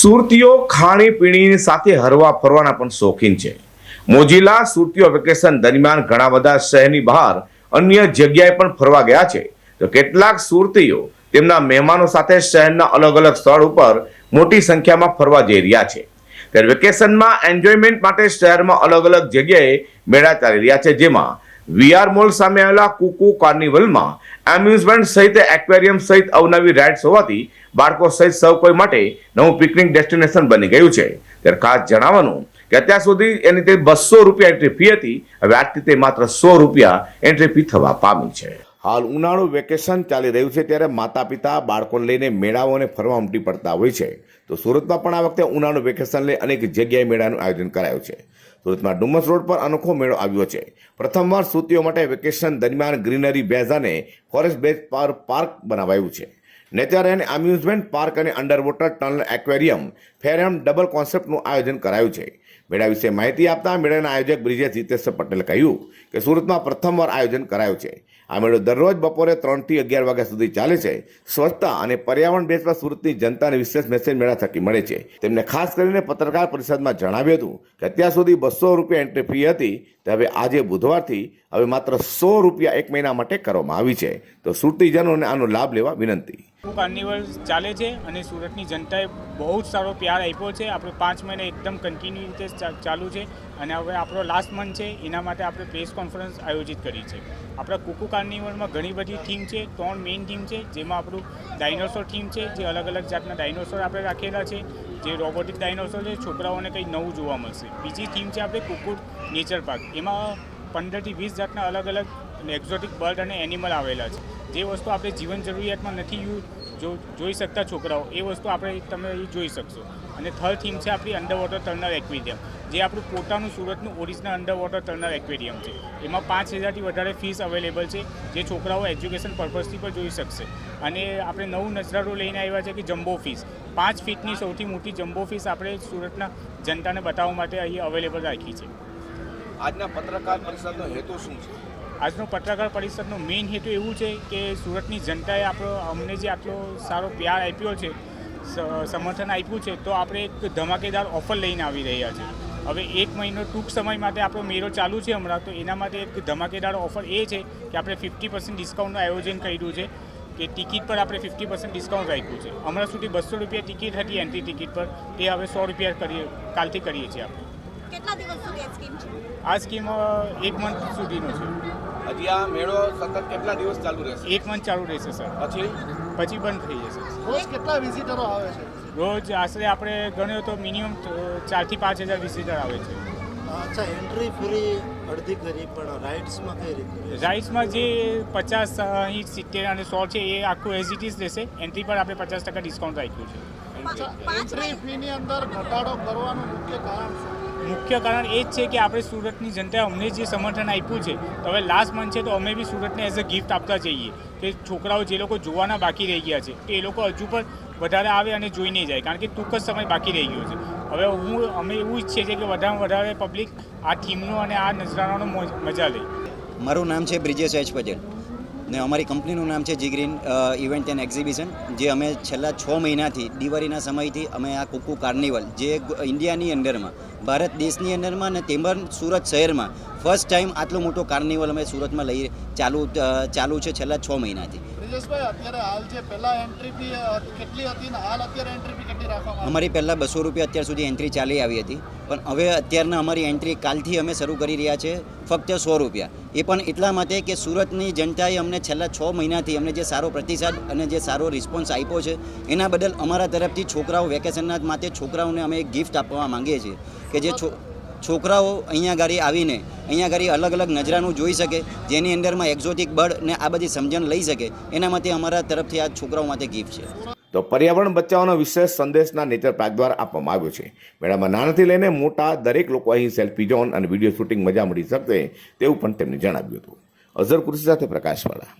સુરતીઓ ખાણીપીણીની સાથે હરવા ફરવાના પણ શોખીન છે. મોજીલા સુરતીઓ વેકેશન દરમિયાન ઘણા બધા શહેરની બહાર અન્ય જગ્યાએ પણ ફરવા ગયા છે. તો કેટલાક સુરતીઓ તેમના મહેમાનો સાથે શહેરના અલગ અલગ સ્થળ ઉપર મોટી સંખ્યામાં ફરવા જઈ રહ્યા છે. ત્યારે વેકેશનમાં એન્જોયમેન્ટ માટે શહેરમાં અલગ અલગ જગ્યાએ મેળા ચાલી રહ્યા છે. જેમાં વીઆર મોલ સામે આવેલા કુકુ કાર્નિવલમાં એમ્યુઝમેન્ટ સહિત એક્વેરિયમ સહિત અવનવી રાઇડ્સ હોવાથી બાળકો સહિત સૌ કોઈ માટે નવું પિકનિક ડેસ્ટિનેશન બની ગયું છે. ત્યારે ખાસ જણાવવાનું કે અત્યાર સુધી એની તે બસો રૂપિયા એન્ટ્રી ફી હતી. હવે આજથી તે માત્ર સો રૂપિયા એન્ટ્રી ફી થવા પામી છે. હાલ ઉનાળુ વેકેશન ચાલી રહ્યું છે ત્યારે માતા પિતા બાળકોને લઈને મેળાઓને ફરવા ઉમટી પડતા હોય છે. તો સુરતમાં પણ આ વખતે ઉનાળુ વેકેશન લઈ અનેક જગ્યાએ મેળાનું આયોજન કરાયું છે. સુરતમાં ડુમસ રોડ પર અનોખો મેળો આવ્યો છે. પ્રથમવાર સુતીઓ માટે વેકેશન દરમિયાન ગ્રીનરી, બેઝાને ફોરેસ્ટ બેઝ પર પાર્ક બનાવાયું છે. નેચર એન્ડ અમ્યુઝમેન્ટ પાર્ક અને અંડરવોટર ટનલ એક્વેરિયમ ફેર એમ ડબલ કોન્સેપ્ટનું આયોજન કરાયું છે. મેળા વિશે માહિતી આપતા મેળાના આયોજક બ્રિજેશ જીતેશ પટેલે કહ્યું કે સુરતમાં પ્રથમવાર આયોજન કરાયું છે. આ મેળો દરરોજ બપોરે ત્રણથી અગિયાર વાગ્યા સુધી ચાલે છે. સ્વચ્છતા અને પર્યાવરણ બેઝમાં સુરતની જનતાને વિશેષ મેસેજ મેળા થકી મળે છે. તેમને ખાસ કરીને પત્રકાર પરિષદમાં જણાવ્યું હતું કે અત્યાર સુધી બસો રૂપિયા એન્ટ્રી ફી હતી. તે હવે આજે બુધવારથી હવે માત્ર સો રૂપિયા એક મહિના માટે કરવામાં આવી છે. તો સુરતીજનોને આનો લાભ લેવા વિનંતી. કાર્નિવલ ચાલે છે અને સુરતની જનતાએ બહુ જ સારો પ્યાર આપ્યો છે. આપણે પાંચ મહિને એકદમ કન્ટિન્યુ રીતે ચાલુ છે અને હવે આપણો લાસ્ટ મંથ છે. એના માટે આપણે પ્રેસ કોન્ફરન્સ આયોજિત કરી છે. આપણા કુકુ કાર્નિવલમાં ઘણી બધી થીમ છે. ત્રણ મેઇન થીમ છે, જેમાં આપણું ડાયનોસોર થીમ છે, જે અલગ અલગ જાતના ડાયનોસોર આપણે રાખેલા છે, જે રોબોટિક ડાયનોસોર છે. છોકરાઓને કંઈ નવું જોવા મળશે. બીજી થીમ છે આપણે કુકુ નેચર પાર્ક એમાં પંદરથી વીસ જાતના અલગ અલગ એક્ઝોટિક બર્ડ અને એનિમલ આવેલા છે. જે વસ્તુ આપણે જીવન જરૂરિયાતમાં નથી યુ જોઈ શકતા છોકરાઓ, એ વસ્તુ આપણે તમે જોઈ શકશો. અને થર્ડ થીમ છે આપણી અંડર વોટર ટર્નર એક્વેરિયમ જે આપણું પોતાનું સુરતનું original underwater Turner aquarium છે. એમાં પાંચ હજારથી વધારે ફીસ અવેલેબલ છે, જે છોકરાઓ એજ્યુકેશન પર્પઝથી પણ જોઈ શકશે. અને આપણે નવું નજરારો લઈને આવ્યા છે કે જમ્બો ફીસ પાંચ ફીટની સૌથી મોટી જમ્બો ફીસ આપણે સુરતના જનતાને બતાવવા માટે અહીં અવેલેબલ રાખી છે. આજના પત્રકાર પરિષદનો હેતુ શું છે? આજનો પત્રકાર પરિષદનો મેઇન હેતુ એવું છે કે સુરતની જનતાએ આપણો, અમને જે આટલો સારો પ્યાર આપ્યો છે સમર્થન આપ્યું છે, તો આપણે એક ધમાકેદાર ઓફર લઈને આવી રહ્યા છે. હવે એક મહિનો ટૂંક સમય માટે આપણો મેળો ચાલુ છે હમણાં, તો એના માટે એક ધમાકેદાર ઓફર એ છે કે આપણે ફિફ્ટી પર્સન્ટ ડિસ્કાઉન્ટનું આયોજન કર્યું છે, કે ટિકિટ પર આપણે ફિફ્ટી પર્સન્ટ ડિસ્કાઉન્ટ રાખ્યું છે. હમણાં સુધી બસો રૂપિયા ટિકિટ હતી એન્ટ્રી ટિકિટ પર, તે હવે સો રૂપિયા કરીએ, કાલથી કરીએ છીએ આપણે. કેટલા દિવસ સુધી આ સ્કીમ છે? આ સ્કીમ એક મંથ સુધીનો છે. હજી આ મેળો સતત કેટલા દિવસ ચાલુ રહેશે? એક મંથ ચાલુ રહેશે સર. પછી? પછી બંધ થઈ જશે. રોજ કેટલા વિઝિટરો આવે છે? રોજ આશરે આપણે ગણ્યો તો મિનિમમ ચારથી પાંચ હજાર વિઝિટર આવે છે. અચ્છા એન્ટ્રી ફ્રી અડધી કરી પણ રાઇડ્સમાં કઈ રીતે રાઇડ્સમાં જે પચાસ અહીં સિત્તેર અને સો છે એ આખું એઝ ઇટ ઇઝ રહેશે. એન્ટ્રી પર આપણે પચાસ ટકા ડિસ્કાઉન્ટ રાખ્યું છે. એન્ટ્રી ફીની અંદર ઘટાડો કરવાનું મુખ્ય કારણ શું? મુખ્ય કારણ એ જ છે કે આપણે સુરતની જનતાએ અમને જે સમર્થન આપ્યું છે, તો હવે લાસ્ટ મંથ છે, તો અમે બી સુરતને એઝ અ ગિફ્ટ આપતા જઈએ. કે છોકરાઓ જે લોકો જોવાના બાકી રહી ગયા છે તો એ લોકો હજુ પણ વધારે આવે અને જોઈને જાય, કારણ કે ટૂંક જ સમય બાકી રહી ગયો છે. હવે હું, અમે એવું ઈચ્છીએ છીએ કે વધારેમાં વધારે પબ્લિક આ થીમનો અને આ નજરાણાનો મોજ- લે. મારું નામ છે બ્રિજેશ એચ પટેલ. ને અમારી કંપનીનું નામ છે G green event and exhibition, જે અમે છેલ્લા છ મહિનાથી દિવાળીના સમયથી અમે આ કુકુ કાર્નિવલ, જે ઇન્ડિયાની અંડરમાં ભારત દેશની અંદરમાં અને તેમજ સુરત શહેરમાં. ફર્સ્ટ ટાઈમ આટલો મોટો કાર્નિવલ અમે સુરતમાં લઈ ચાલુ ચાલુ છે છેલ્લા છ મહિનાથી. બ્રિજેશભાઈ અત્યારે હાલ જે પહેલા એન્ટ્રી ફી કેટલી હતી ને હાલ અત્યારે એન્ટ્રી ફી કેટલી રાખવામાં અમારી પહેલાં બસો રૂપિયા અત્યાર સુધી એન્ટ્રી ચાલી આવી હતી. પણ હવે અત્યારના અમારી એન્ટ્રી કાલથી અમે શરૂ કરી રહ્યા છે ફક્ત સો રૂપિયા. એ પણ એટલા માટે કે સુરતની જનતાએ અમને છેલ્લા છ મહિનાથી અમને જે સારો પ્રતિસાદ અને જે સારો રિસ્પોન્સ આપ્યો છે એના બદલ અમારા તરફથી છોકરાઓ વેકેશનના માટે છોકરાઓને અમે એક ગિફ્ટ આપવા માંગીએ છીએ કે જે છો છોકરાઓ અહીંયા ગાડી આવીને અહીંયા ગાડી અલગ અલગ નજરાનું જોઈ શકે, જેની અંદરમાં એક્ઝોટિક બર્ડ ને આ બધી સમજણ લઈ શકે, એના માટે અમારા તરફથી આ છોકરાઓ માટે ગિફ્ટ છે. તો પર્યાવરણ બચાવવાનો વિશેષ સંદેશના નેચર પાર્ક દ્વારા આપવામાં આવ્યો છે. મેળામાં નાનાથી લઈને મોટા દરેક લોકો અહીં સેલ્ફી ઝોન અને વીડિયો શૂટિંગ મજા મળી શકે તેવું પણ તેમણે જણાવ્યું હતું. અઝર કુર્સી સાથે પ્રકાશવાળા.